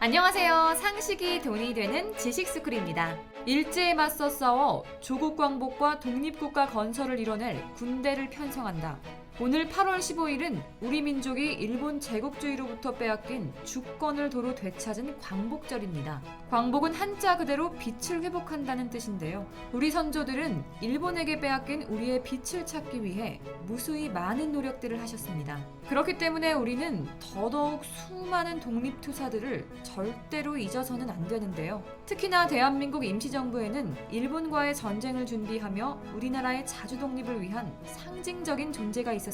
안녕하세요. 상식이 돈이 되는 지식스쿨입니다. 일제에 맞서 싸워 조국 광복과 독립국가 건설을 이뤄낼 군대를 편성한다. 오늘 8월 15일은 우리 민족이 일본 제국주의로부터 빼앗긴 주권을 도로 되찾은 광복절입니다. 광복은 한자 그대로 빛을 회복한다는 뜻인데요. 우리 선조들은 일본에게 빼앗긴 우리의 빛을 찾기 위해 무수히 많은 노력들을 하셨습니다. 그렇기 때문에 우리는 더더욱 수많은 독립투사들을 절대로 잊어서는 안 되는데요. 특히나 대한민국 임시정부에는 일본과의 전쟁을 준비하며 우리나라의 자주 독립을 위한 상징적인 존재가 있었습니다.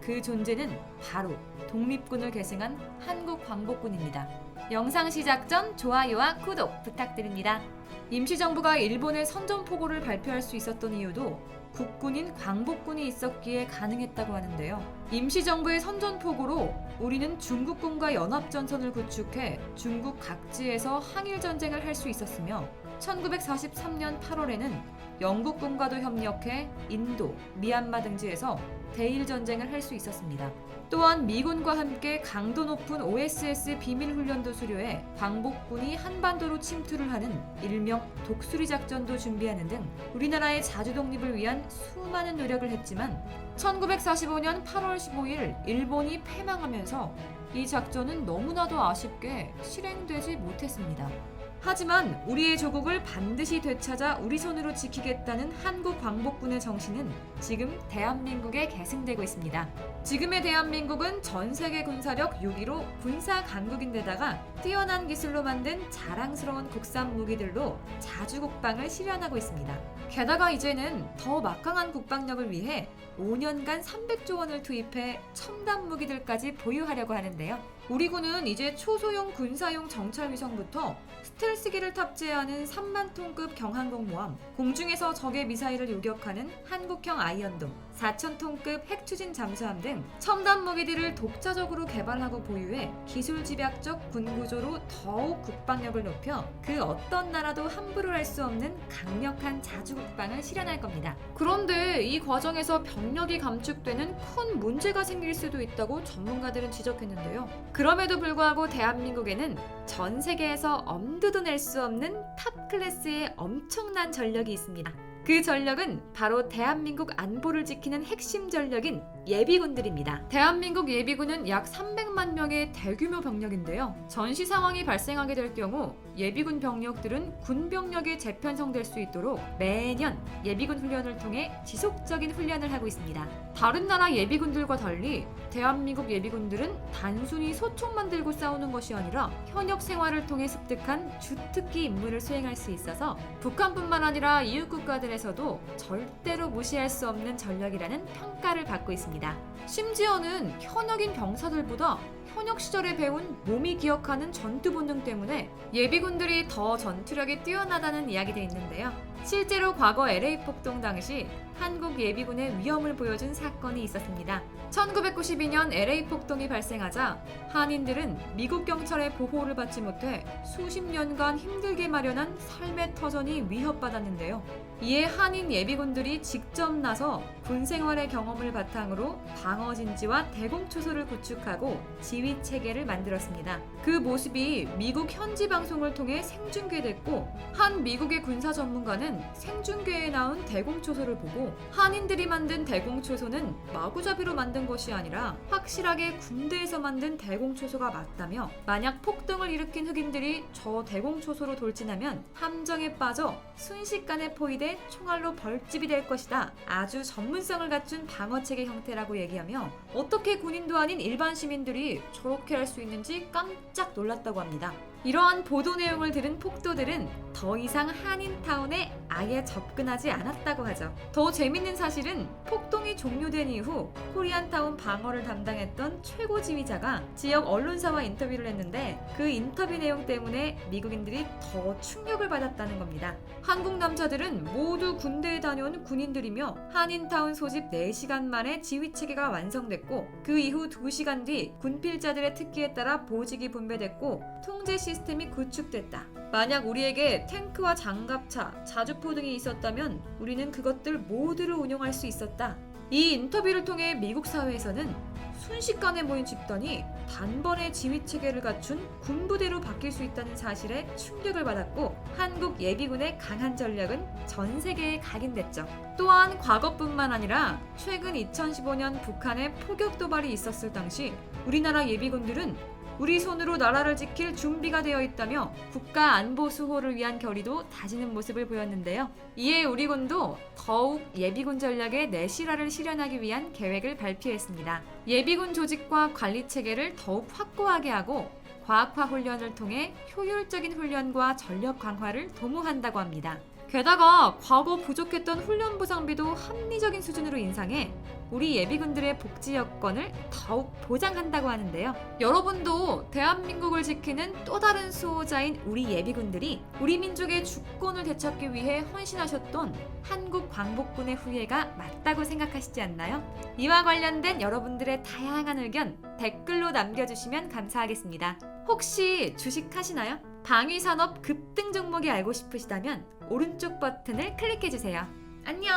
그 존재는 바로 독립군을 계승한 한국광복군입니다. 영상 시작 전 좋아요와 구독 부탁드립니다. 임시정부가 일본의 선전포고를 발표할 수 있었던 이유도 국군인 광복군이 있었기에 가능했다고 하는데요. 임시정부의 선전포고로 우리는 중국군과 연합전선을 구축해 중국 각지에서 항일전쟁을 할 수 있었으며 1943년 8월에는 영국군과도 협력해 인도, 미얀마 등지에서 대일 전쟁을 할 수 있었습니다. 또한 미군과 함께 강도 높은 OSS 비밀 훈련도 수료해 광복군이 한반도로 침투를 하는 일명 독수리 작전도 준비하는 등 우리나라의 자주 독립을 위한 수많은 노력을 했지만 1945년 8월 15일 일본이 패망하면서 이 작전은 너무나도 아쉽게 실행되지 못했습니다. 하지만 우리의 조국을 반드시 되찾아 우리 손으로 지키겠다는 한국 광복군의 정신은 지금 대한민국에 계승되고 있습니다. 지금의 대한민국은 전 세계 군사력 6위로 군사 강국인데다가 뛰어난 기술로 만든 자랑스러운 국산 무기들로 자주 국방을 실현하고 있습니다. 게다가 이제는 더 막강한 국방력을 위해 5년간 300조 원을 투입해 첨단 무기들까지 보유하려고 하는데요. 우리 군은 이제 초소형 군사용 정찰 위성부터 스텔스기를 탑재하는 3만 톤급 경항공모함, 공중에서 적의 미사일을 요격하는 한국형 아이언 돔, 4천 톤급 핵추진 잠수함 등 첨단 무기들을 독자적으로 개발하고 보유해 기술 집약적 군 구조로 더욱 국방력을 높여 그 어떤 나라도 함부로 할 수 없는 강력한 자주 국방을 실현할 겁니다. 그런데 이 과정에서 병력이 감축되는 큰 문제가 생길 수도 있다고 전문가들은 지적했는데요. 그럼에도 불구하고 대한민국에는 전 세계에서 엄두도 낼 수 없는 탑 클래스의 엄청난 전력이 있습니다. 그 전력은 바로 대한민국 안보를 지키는 핵심 전력인 예비군들입니다. 대한민국 예비군은 약 300만 명의 대규모 병력인데요. 전시 상황이 발생하게 될 경우 예비군 병력들은 군 병력이 재편성될 수 있도록 매년 예비군 훈련을 통해 지속적인 훈련을 하고 있습니다. 다른 나라 예비군들과 달리 대한민국 예비군들은 단순히 소총만 들고 싸우는 것이 아니라 현역 생활을 통해 습득한 주특기 임무를 수행할 수 있어서 북한뿐만 아니라 이웃 국가들에서도 절대로 무시할 수 없는 전력이라는 평가를 받고 있습니다. 심지어는 현역인 병사들보다 현역 시절에 배운 몸이 기억하는 전투 본능 때문에 예비군들이 더 전투력이 뛰어나다는 이야기도 있는데요. 실제로 과거 LA 폭동 당시 한국 예비군의 위험을 보여준 사건이 있었습니다. 1992년 LA 폭동이 발생하자 한인들은 미국 경찰의 보호를 받지 못해 수십 년간 힘들게 마련한 삶의 터전이 위협받았는데요. 이에 한인 예비군들이 직접 나서 군 생활의 경험을 바탕으로 방어 진지와 대공 초소를 구축하고 지휘 체계를 만들었습니다. 그 모습이 미국 현지 방송을 통해 생중계됐고 한 미국의 군사 전문가는 생중계에 나온 대공 초소를 보고 한인들이 만든 대공 초소는 마구잡이로 만든 것이 아니라 확실하게 군대에서 만든 대공 초소가 맞다며 만약 폭동을 일으킨 흑인들이 저 대공 초소로 돌진하면 함정에 빠져 순식간에 포위돼 총알로 벌집이 될 것이다. 아주 전문성을 갖춘 방어체계 형태라고 얘기하며 어떻게 군인도 아닌 일반 시민들이 저렇게 할 수 있는지 깜짝 놀랐다고 합니다. 이러한 보도 내용을 들은 폭도들은 더 이상 한인타운에 아예 접근하지 않았다고 하죠. 더 재밌는 사실은 폭동이 종료된 이후 코리안타운 방어를 담당했던 최고 지휘자가 지역 언론사와 인터뷰를 했는데 그 인터뷰 내용 때문에 미국인들이 더 충격을 받았다는 겁니다. 한국 남자들은 모두 군대에 다녀온 군인들이며 한인타운 소집 4시간 만에 지휘 체계가 완성됐고 그 이후 2시간 뒤 군필자들의 특기에 따라 보직이 분배됐고 통제 시 스템이 구축됐다. 만약 우리에게 탱크와 장갑차, 자주포 등이 있었다면 우리는 그것들 모두를 운용할 수 있었다. 이 인터뷰를 통해 미국 사회에서는 순식간에 모인 집단이 단번에 지휘 체계를 갖춘 군부대로 바뀔 수 있다는 사실에 충격을 받았고 한국 예비군의 강한 전략은 전 세계에 각인됐죠. 또한 과거뿐만 아니라 최근 2015년 북한의 포격 도발이 있었을 당시 우리나라 예비군들은 우리 손으로 나라를 지킬 준비가 되어 있다며 국가 안보 수호를 위한 결의도 다지는 모습을 보였는데요. 이에 우리 군도 더욱 예비군 전략의 내실화를 실현하기 위한 계획을 발표했습니다. 예비군 조직과 관리 체계를 더욱 확고하게 하고 과학화 훈련을 통해 효율적인 훈련과 전력 강화를 도모한다고 합니다. 게다가 과거 부족했던 훈련 보상비도 합리적인 수준으로 인상해 우리 예비군들의 복지 여건을 더욱 보장한다고 하는데요. 여러분도 대한민국을 지키는 또 다른 수호자인 우리 예비군들이 우리 민족의 주권을 되찾기 위해 헌신하셨던 한국 광복군의 후예가 맞다고 생각하시지 않나요? 이와 관련된 여러분들의 다양한 의견 댓글로 남겨주시면 감사하겠습니다. 혹시 주식 하시나요? 방위산업 급등 종목이 알고 싶으시다면 오른쪽 버튼을 클릭해주세요. 안녕!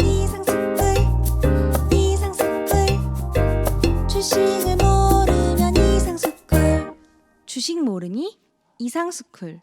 이상스쿨 이상스쿨 주식을 모르면 이상스쿨 주식 모르니 이상스쿨